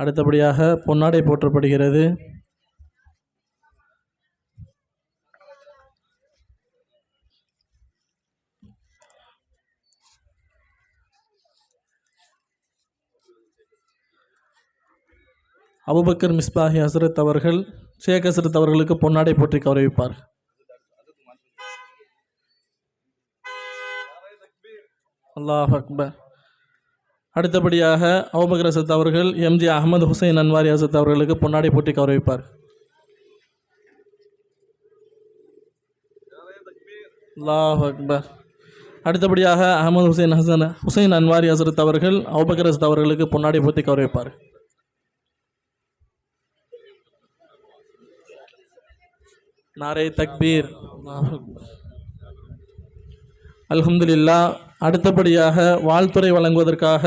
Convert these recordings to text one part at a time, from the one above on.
அடுத்தபடியாக பொன்னாடை போற்றப்படுகிறது. அபுபக்கர் மிஸ்பாஹி ஹசரத் அவர்கள் ஷேக் ஹசரத் அவர்களுக்கு பொன்னாடை போற்றி கௌரவிப்பார். அல்லாஹ் அக்பர். அடுத்தபடியாக அபுபக்கர் அசத் அவர்கள் எம்ஜி அகமது ஹுசைன் அன்வாரி அசத் அவர்களுக்கு பொன்னாடி போட்டி கௌரவிப்பார். அல்லாஹ் அக்பர். அடுத்தபடியாக அகமது ஹுசைன் ஹசன் ஹுசைன் அன்வாரி அசரத் அவர்கள் அபுபக்கர் அசத் அவர்களுக்கு பொன்னாடி போட்டி கௌரவிப்பார். நாரே தக்பீர். அல்லாஹ் அக்பர். அடுத்தபடியாக வாழ்த்துறை வழங்குவதற்காக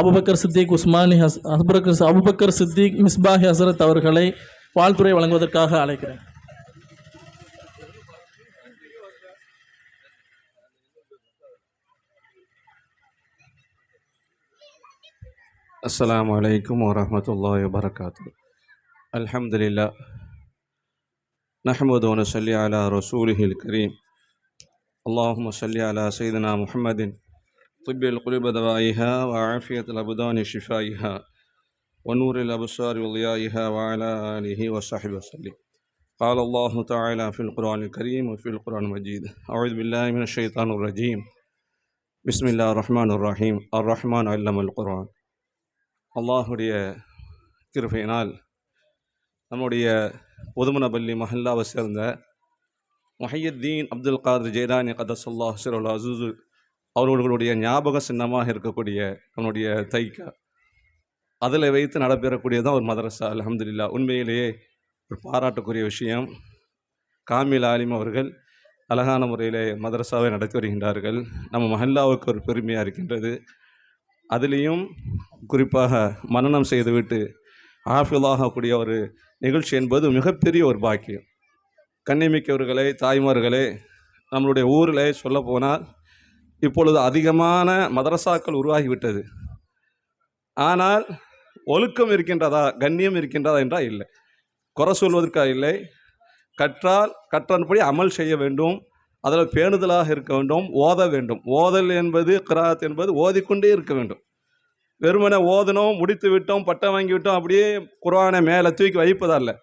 அபுபக்கர் சித்திக் உஸ்மானி ஹஸ் அபுபக்கர் அபுபக்கர் சித்திக் மிஸ்பாஹி ஹசரத் அவர்களை வாழ்த்துறை வழங்குவதற்காக அழைக்கிறேன். அஸ்லாம் வலைக்கம் வரமத்துல்லா வபரகாத்து. அலமதுல்லா நஹமது ஒன் சொல்லி அலா ரசூலிஹில் கரீம். اللهم صل على سيدنا محمد طب القلوب دوائها وعافية الأبدان شفائها ونور الأبصار وضيائها وعلى آله وصحبه وسلم قال الله تعالى في القرآن الكريم وفي القرآن المجيد أعوذ بالله من الشيطان الرجيم بسم الله الرحمن الرحيم الرحمن علم القرآن அல்லாஹுடைய கிருபையினால் நம்முடைய பொதுமனபள்ளி மஹல்லாவை சேர்ந்த முஹையத்தீன் அப்துல் காதர் ஜெயரானி கதசல்லாஹ் சிரோல் அசூசு அவர்களுடைய ஞாபக சின்னமாக இருக்கக்கூடிய நம்முடைய தைக்கா. அதில் வைத்து நடைபெறக்கூடியதான் ஒரு மதரசா அலமதுல்லா உண்மையிலேயே ஒரு பாராட்டுக்குரிய விஷயம். காமில் ஆலிம் அவர்கள் அழகான முறையில் மதரசாவை நடத்தி வருகின்றார்கள். நம்ம மஹல்லாவுக்கு ஒரு பெருமையாக இருக்கின்றது. அதுலேயும் குறிப்பாக மன்னனம் செய்துவிட்டு ஆஃபிலாகக்கூடிய ஒரு நிகழ்ச்சி என்பது மிகப்பெரிய ஒரு பாக்கியம். கண்ணிமிக்கவர்களே தாய்மார்களே நம்மளுடைய ஊரில் சொல்லப்போனால் இப்பொழுது அதிகமான மதரசாக்கள் உருவாகிவிட்டது. ஆனால் ஒழுக்கம் இருக்கின்றதா கண்ணியம் இருக்கின்றதா என்றால் இல்லை. குறை சொல்வதற்காக இல்லை. கற்றால் கற்றன்படி அமல் செய்ய வேண்டும். அதில் பேணுதலாக இருக்க வேண்டும். ஓத வேண்டும். ஓதல் என்பது கிராத் என்பது ஓதிக்கொண்டே இருக்க வேண்டும். வெறுமனே ஓதணும் முடித்து விட்டோம் பட்டம் வாங்கி விட்டோம் அப்படியே குரானை மேலே தூக்கி வைப்பதல்ல.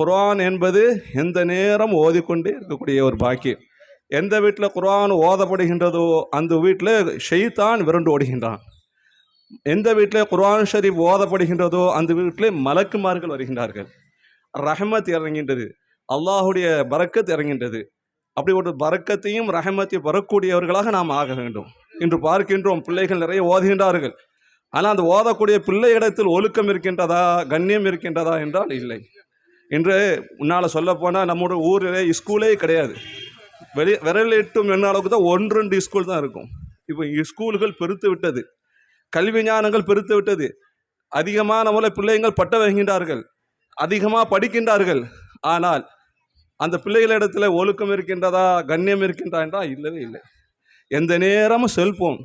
குர்ஆன் என்பது எந்த நேரம் ஓதிக்கொண்டே இருக்கக்கூடிய ஒரு பாக்கியம். எந்த வீட்டில் குர்ஆன் ஓதப்படுகின்றதோ அந்த வீட்டில் ஷெய்தான் விரண்டு ஓடுகின்றான். எந்த வீட்டில் குர்ஆன் ஷரீப் ஓதப்படுகின்றதோ அந்த வீட்டில் மலக்குமார்கள் வருகின்றார்கள். ரஹமத் இறங்கின்றது அல்லாஹுடைய பறக்கத் இறங்கின்றது அப்படி ஒரு பறக்கத்தையும் ரஹமத்தையும் வரக்கூடியவர்களாக நாம் ஆக வேண்டும். இன்று பார்க்கின்றோம் பிள்ளைகள் நிறைய ஓதுகின்றார்கள். ஆனால் அந்த ஓதக்கூடிய பிள்ளை இடத்தில் ஒழுக்கம் இருக்கின்றதா கண்ணியம் இருக்கின்றதா என்றால் இல்லை. இன்று முன்னால் சொல்லப்போனால் நம்மளோட ஊரில் ஸ்கூலே கிடையாது. வெளி விரல் எட்டும் என்ன அளவுக்கு தான் ஒன்று ரெண்டு ஸ்கூல் தான் இருக்கும். இப்போ ஸ்கூல்கள் பெருத்து விட்டது. கல்வி ஞானங்கள் பெருத்து விட்டது. அதிகமான முறை பிள்ளைங்கள் பட்ட வைகின்றார்கள் அதிகமாக படிக்கின்றார்கள். ஆனால் அந்த பிள்ளைகளிடத்தில் ஒழுக்கம் இருக்கின்றதா கண்ணியம் இருக்கின்றா என்றால் இல்லவே இல்லை. எந்த நேரமும் செல்போன்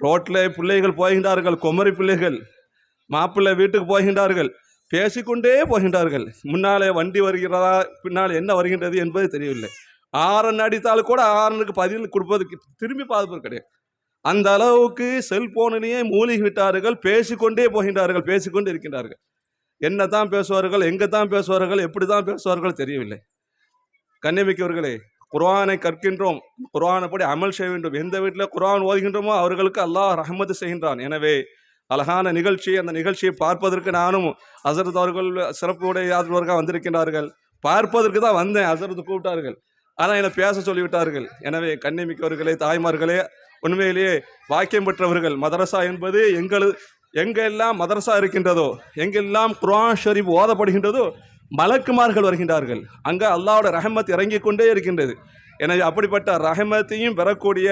ரோட்டில் பிள்ளைகள் போகின்றார்கள் குமரி பிள்ளைகள் மாப்பிள்ளை வீட்டுக்கு போகின்றார்கள். பேசிக்கொண்டே போகின்றார்கள். முன்னாலே வண்டி வருகிறதா பின்னால் என்ன வருகின்றது என்பது தெரியவில்லை. ஆரன் அடித்தாலும் கூட ஆரனுக்கு பதில் கொடுப்பதுக்கு திரும்பி பார்ப்பது கிடையாது. அந்த அளவுக்கு செல்போனிலேயே மூழ்கி விட்டார்கள் பேசிக்கொண்டே போகின்றார்கள் பேசிக்கொண்டே இருக்கின்றார்கள். என்ன தான் பேசுவார்கள் எங்கே தான் பேசுவார்கள் எப்படி தான் பேசுவார்கள் தெரியவில்லை. கண்ணியமிக்கவர்களே குர்ஆனை கற்கின்றோம் குர்ஆனைப்படி அமல் செய்ய வேண்டும். எந்த வீட்டில் குர்ஆன் ஓதுகின்றோமோ அவர்களுக்கு அல்லாஹ் ரஹமத்து செய்கின்றான். எனவே அழகான நிகழ்ச்சி அந்த நிகழ்ச்சியை பார்ப்பதற்கு நானும் அசரத் அவர்கள் சிறப்பு உடையாதவர்கள் வந்திருக்கின்றார்கள். பார்ப்பதற்கு தான் வந்தேன் அசரத் கூப்பிட்டார்கள். ஆனால் என்னை பேச சொல்லிவிட்டார்கள். எனவே கண்ணிமிக்கவர்களே தாய்மார்களே உண்மையிலேயே வாக்கியம் பெற்றவர்கள் மதரசா என்பது எங்கள் எங்கெல்லாம் மதரசா இருக்கின்றதோ எங்கெல்லாம் குரான் ஷரீப் ஓதப்படுகின்றதோ மலக்குமார்கள் வருகின்றார்கள். அங்கே அல்லாவோட ரஹமத் இறங்கிக் கொண்டே இருக்கின்றது. எனவே அப்படிப்பட்ட ரஹமத்தையும் பெறக்கூடிய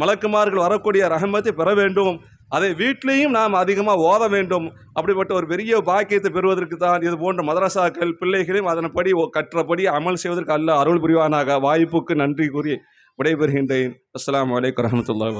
மலக்குமார்கள் வரக்கூடிய ரஹமத்தை பெற வேண்டும். அதை வீட்லேயும் நாம் அதிகமாக ஓத வேண்டும். அப்படிப்பட்ட ஒரு பெரிய பாக்கியத்தை பெறுவதற்கு தான் இது போன்ற மதரசாக்கள் பிள்ளைகளையும் அதன்படி கற்றபடி அமல் செய்வதற்கு அல்ல அருள் புரிவானாக. வாய்ப்புக்கு நன்றி கூறி விடைபெறுகின்றேன். அஸ்லாம் அலைக்கும் வரஹ்மத்துல்லாஹி